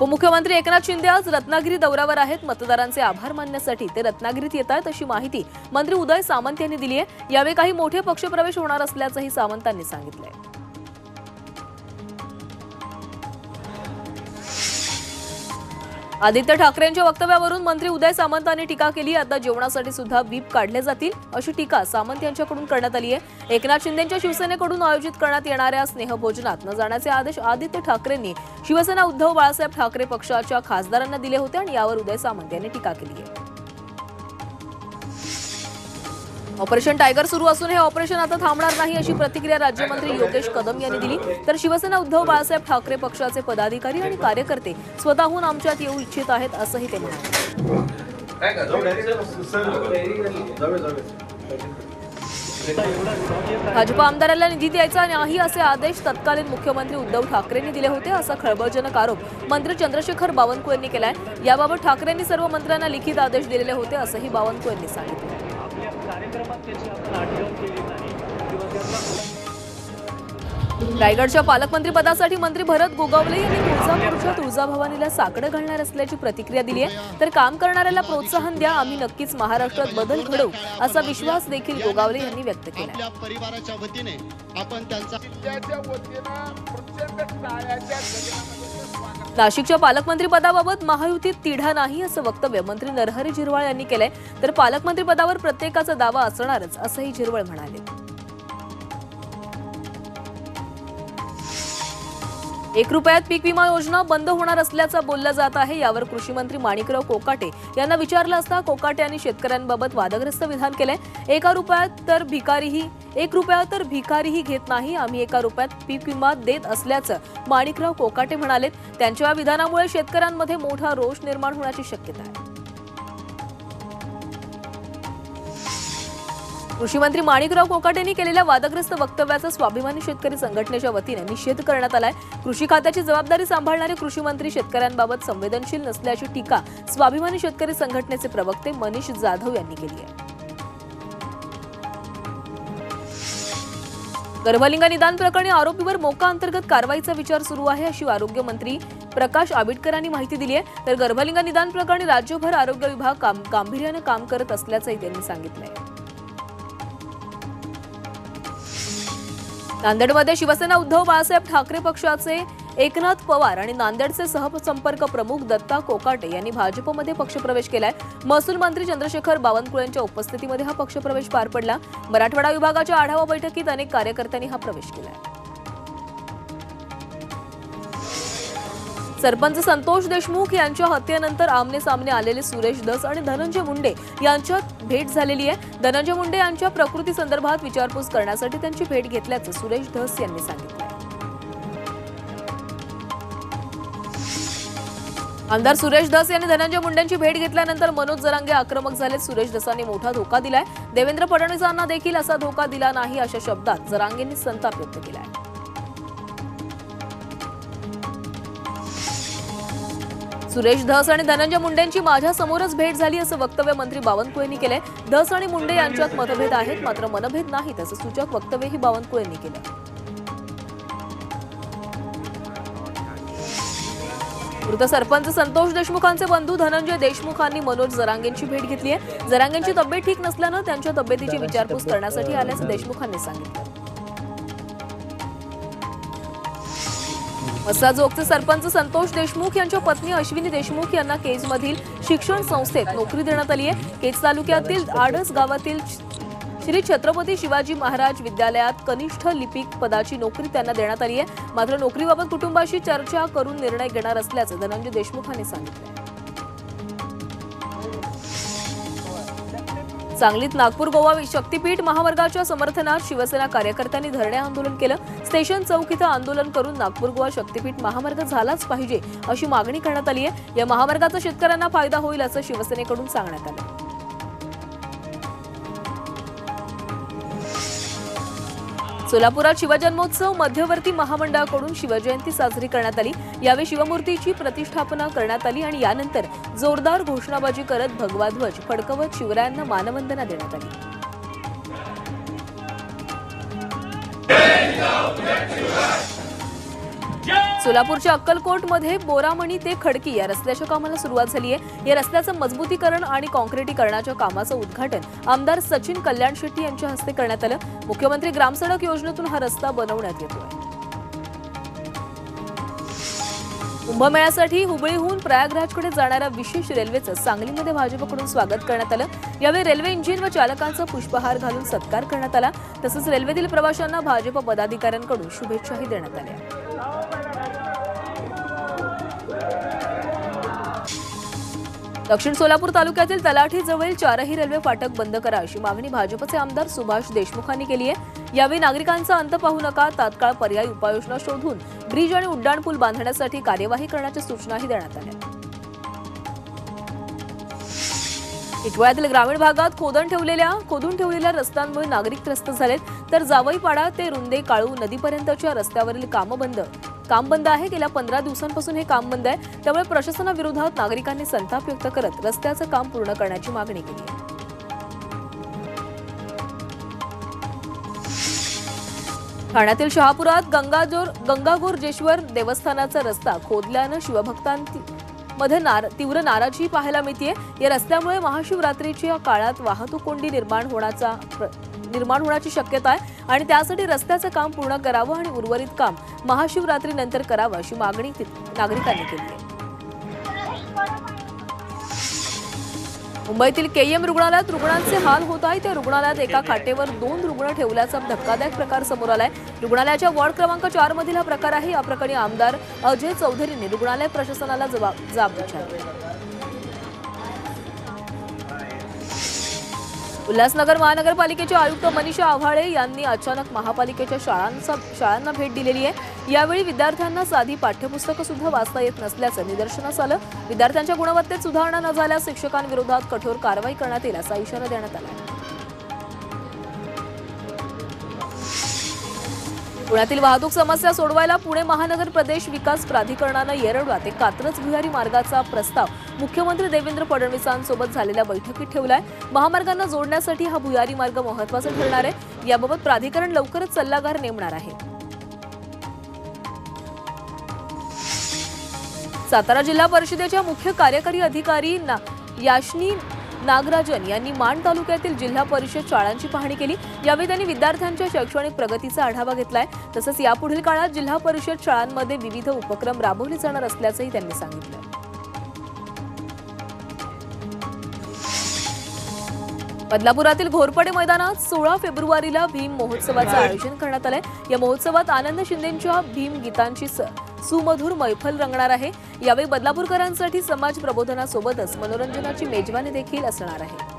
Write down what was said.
उपमुख्यमंत्री एकनाथ शिंदे आज रत्नागिरी दौऱ्यावर आहेत. मतदारांचे आभार मानण्यासाठी ते रत्नागिरीत येत आहेत अशी माहिती मंत्री उदय सामंत यांनी दिली आहे. यावेळी काही मोठे पक्षप्रवेश होणार असल्याचंही सामंतांनी सांगितलंय. आदित्य ठाकरेंच्या वक्तव्यावरून मंत्री उदय सामंतांनी टीका केली. आता जेवणासाठी सुद्धा व्हीप काढले जातील अशी टीका सामंत यांच्याकडून करण्यात आली आहे. एकनाथ शिंदेच्या शिवसेनेकडून आयोजित करण्यात येणाऱ्या स्नेहभोजनात न जाण्याचे आदेश आदित्य ठाकरेंनी शिवसेना उद्धव बाळासाहेब ठाकरे पक्षाच्या खासदारांना दिले होते आणि यावर उदय सामंत यांनी टीका केली आहे. ऑपरेशन टायगर सुरू असून हे ऑपरेशन आता थांबणार नाही अशी प्रतिक्रिया राज्यमंत्री योगेश कदम यांनी दिली. तर शिवसेना उद्धव बाळासाहेब ठाकरे पक्षाचे पदाधिकारी आणि कार्यकर्ते स्वतःहून आमच्यात येऊ इच्छित आहेत असंही ते म्हणाले. भाजप आमदाराला निधी द्यायचा नाही असे आदेश तत्कालीन मुख्यमंत्री उद्धव ठाकरेंनी दिले होते असा खळबळजनक आरोप मंत्री चंद्रशेखर बावनकुळे यांनी केलाय. याबाबत ठाकरेंनी सर्व मंत्र्यांना लिखित आदेश दिलेले होते असंही बावनकुळे यांनी सांगितलं. रायगडच्या पालकमंत्री पदासाठी मंत्री भरत गोगावले यांनी तुळजापूरच्या तुळजाभवानीला साकडं घालणार असल्याची प्रतिक्रिया दिली आहे. तर काम करणाऱ्याला प्रोत्साहन द्या आम्ही नक्कीच महाराष्ट्रात बदल घडवू असा विश्वास देखील गोगावले यांनी व्यक्त केला आपल्या परिवाराच्या वतीने आपण त्यांचा नाशिकच्या पालकमंत्रीपदाबाबत महायुतीत तिढा नाही असं वक्तव्य मंत्री नरहरी झिरवाळ यांनी केलंय. तर पालकमंत्रीपदावर प्रत्येकाचा दावा असणारच असंही झिरवळ म्हणाले. एक रुपयात पीक विमा योजना बंद होणार असल्याचं बोललं जात आहे. यावर कृषी मंत्री माणिकराव कोकाटे यांना विचारलं असता कोकाटे यांनी शेतकऱ्यांबाबत वादग्रस्त विधान केलंय. एका रुपयात तर भिकारीही एक रुपया तर भिकारीही घेत नाही. आम्ही एका रुपयात पीक विमा देत असल्याचं माणिकराव कोकाटे म्हणालेत. त्यांच्या या विधानामुळे शेतकऱ्यांमध्ये मोठा रोष निर्माण होण्याची शक्यता आहे. कृषी मंत्री माणिकराव कोकाटेंनी केलेल्या वादग्रस्त वक्तव्याचा स्वाभिमानी शेतकरी संघटनेच्या वतीने निषेध करण्यात आलाय. कृषी खात्याची जबाबदारी सांभाळणारे कृषी मंत्री शेतकऱ्यांबाबत संवेदनशील नसल्याची टीका स्वाभिमानी शेतकरी संघटनेचे प्रवक्ते मनीष जाधव यांनी केली आहे. गर्भलिंग निदान प्रकरणी आरोपीवर मोका अंतर्गत कारवाईचा विचार सुरू आहे अशी आरोग्यमंत्री प्रकाश आंबेडकरांनी माहिती दिली आहे. तर गर्भलिंग निदान प्रकरणी राज्यभर आरोग्य विभाग काम- गांभीर्यानं काम करत असल्याचंही त्यांनी सांगितलंय. नांदेडमध्ये शिवसेना उद्धव बाळासाहेब ठाकरे पक्षाचे एकनाथ पवार आणि नांदेडचे सहसंपर्क प्रमुख दत्ता कोकाटे यांनी भाजपमध्ये पक्षप्रवेश केलाय. महसूल मंत्री चंद्रशेखर बावनकुळेंच्या उपस्थितीमध्ये हा पक्षप्रवेश पार पडला. मराठवाडा विभागाच्या आढावा बैठकीत अनेक कार्यकर्त्यांनी हा प्रवेश केलाय. सरपंच संतोष देशमुख यांच्या हत्येनंतर आमने सामने आलेले सुरेश दस आणि धनंजय मुंडे यांच्यात भेट झालेली आहे. धनंजय मुंडे यांच्या प्रकृती संदर्भात विचारपूस करण्यासाठी त्यांची भेट घेतल्याचं सुरेश धस यांनी सांगितलं आमदार सुरेश धस यांनी धनंजय मुंडेंची भेट घेतल्यानंतर मनोज जरांगे आक्रमक झाले सुरेश धसांनी मोठा धोका दिलाय. देवेंद्र फडणवीसांना देखील असा धोका दिला नाही अशा शब्दात जरांगेंनी संताप व्यक्त केलाय. सुरेश धस आणि धनंजय मुंडेंची माझ्या समोरच भेट झाली असं वक्तव्य मंत्री बावनकुळेंनी केलंय. धस आणि मुंडे यांच्यात मतभेद आहेत मात्र मनभेद नाहीत असं सूचक वक्तव्यही बावनकुळेंनी केलं मृत सरपंच संतोष देशमुखांचे बंधू धनंजय देशमुखांनी मनोज जरांगेंची भेट घेतली आहे जरांगेंची तब्येत ठीक नसल्यानं त्यांच्या तब्येतीची विचारपूस करण्यासाठी आल्याचं देशमुखांनी सांगितलं. मसाजोगचे सरपंच संतोष देशमुख यांच्या पत्नी अश्विनी देशमुख यांना केजमधील शिक्षण संस्थेत नोकरी देण्यात आली आहे. केज तालुक्यातील आडस गावातील श्री छत्रपती शिवाजी महाराज विद्यालयात कनिष्ठ लिपिक पदाची नोकरी त्यांना देण्यात आली आहे. मात्र नोकरीबाबत कुटुंबाशी चर्चा करून निर्णय घेणार असल्याचं धनंजय देशमुखांनी सांगितलं सांगलीत नागपूर गोवा शक्तीपीठ महामार्गाच्या समर्थनात शिवसेना कार्यकर्त्यांनी धरणे आंदोलन केलं. स्टेशन चौक इथं आंदोलन करून नागपूर गोवा शक्तीपीठ महामार्ग झालाच पाहिजे अशी मागणी करण्यात आली आहे. या महामार्गाचा शेतकऱ्यांना फायदा होईल असं शिवसेनेकडून सांगण्यात आलं. सोलापुरात शिवजन्मोत्सव मध्यवर्ती महामंडळाकडून शिवजयंती साजरी करण्यात आली. यावेळी शिवमूर्तीची प्रतिष्ठापना करण्यात आली आणि यानंतर जोरदार घोषणाबाजी करत भगवा ध्वज फडकवत शिवरायांना मानवंदना देण्यात आली. सोलापूरच्या अक्कलकोटमध्ये बोरामणी ते खडकी या रस्त्याच्या कामाला सुरुवात झाली आहे. या रस्त्याचं मजबूतीकरण आणि कॉन्क्रिटीकरणाच्या कामाचं उद्घाटन आमदार सचिन कल्याण शेट्टी यांच्या हस्ते करण्यात आलं. मुख्यमंत्री ग्रामसडक योजनेतून हा रस्ता बनवण्यात येतोय. कुंभमेळ्यासाठी हुबळीहून प्रयागराजकडे जाणाऱ्या विशेष रेल्वेचं सांगलीमध्ये भाजपकडून स्वागत करण्यात आलं. यावेळी रेल्वे इंजिन व चालकांचा पुष्पहार घालून सत्कार करण्यात आला. तसंच रेल्वेतील प्रवाशांना भाजप पदाधिकाऱ्यांकडून शुभेच्छाही देण्यात आल्या. दक्षिण सोलापूर तालुक्यातील तलाठी जवळील चारही रेल्वे फाटक बंद करा अशी मागणी भाजपचे आमदार सुभाष देशमुखांनी केली आहे. यावेळी नागरिकांचा अंत पाहू नका तात्काळ पर्यायी उपाययोजना शोधून ब्रिज आणि उड्डाणपूल बांधण्यासाठी कार्यवाही करण्याच्या सूचनाही देण्यात आल्या. इटवाळ्यातील ग्रामीण भागात खोदण ठेवलेल्या खोदून ठेवलेल्या रस्त्यांमुळे नागरिक त्रस्त झालेत. तर जावईपाडा ते रुंदे काळू नदीपर्यंतच्या रस्त्यावरील काम बंद. काम बंद आहे. गेल्या पंधरा दिवसांपासून हे काम बंद आहे. त्यामुळे प्रशासनाविरोधात नागरिकांनी संताप व्यक्त करत रस्त्याचं काम पूर्ण करण्याची मागणी केली आहे. ठाण्यातील शहापुरात गंगाजोर गंगागोरजेश्वर देवस्थानाचा रस्ता खोदल्यानं शिवभक्तांमध्ये नार तीव्र नाराजी पाहायला मिळतीये. या रस्त्यामुळे महाशिवरात्रीच्या काळात वाहतूक कोंडी निर्माण होण्याचा निर्माण होण्याची शक्यता आहे आणि त्यासाठी रस्त्याचं काम पूर्ण करावं आणि उर्वरित काम महाशिवरात्रीनंतर करावं अशी मागणी नागरिकांनी केली आहे. मुंबईतील केईएम रुग्णालयात रुग्णांचे हाल होत आहे त्या रुग्णालयात एका खाटेवर दोन रुग्ण ठेवल्याचा धक्कादायक प्रकार समोर आलाय. रुग्णालयाच्या वॉर्ड क्रमांक चार मधील हा प्रकार आहे. या प्रकरणी आमदार अजय चौधरींनी रुग्णालय प्रशासनाला जबाब जाब विचारली. उल्हासनगर महानगरपालिकेचे आयुक्त मनीषा आव्हाळे यांनी अचानक महापालिकेच्या शाळांचा शाळांना भेट दिलेली आहे. यावेळी विद्यार्थ्यांना साधी पाठ्यपुस्तकं सुद्धा वाचता येत नसल्याचं निदर्शनास आलं. विद्यार्थ्यांच्या गुणवत्तेत सुधारणा न झाल्यास शिक्षकांविरोधात कठोर कारवाई करण्यात येईल असा इशारा देण्यात आला पुण्यातील वाहतूक समस्या सोडवायला पुणे महानगर प्रदेश विकास प्राधिकरणानं येरवडा ते कात्रज भुयारी मार्गाचा प्रस्ताव मुख्यमंत्री देवेंद्र फडणवीसांसोबत झालेल्या बैठकीत ठेवलाय. महामार्गांना जोडण्यासाठी हा भुयारी मार्ग महत्त्वाचा ठरणार आहे. याबाबत प्राधिकरण लवकरच सल्लागार नेमणार आहे. सातारा जिल्हा परिषदेच्या मुख्य कार्यकारी अधिकारी ना याशनी नागराजन यांनी माण तालुक्यातील जिल्हा परिषद शाळांची पाहणी केली. यावेळी त्यांनी विद्यार्थ्यांच्या शैक्षणिक प्रगतीचा आढावा घेतलाय. तसंच यापुढील काळात जिल्हा परिषद शाळांमध्ये विविध उपक्रम राबवले जाणार असल्याचंही त्यांनी सांगितलं. बदलापुरातील घोरपडे मैदानात सोळा फेब्रुवारीला भीम महोत्सवाचं आयोजन करण्यात आलंय. या महोत्सवात आनंद शिंदेच्या भीम गीतांची स- सुमधुर मैफल रंगणार आहे. यावेळी बदलापूरकरांसाठी समाज प्रबोधनासोबतच मनोरंजनाची मेजवानी देखील असणार आहे.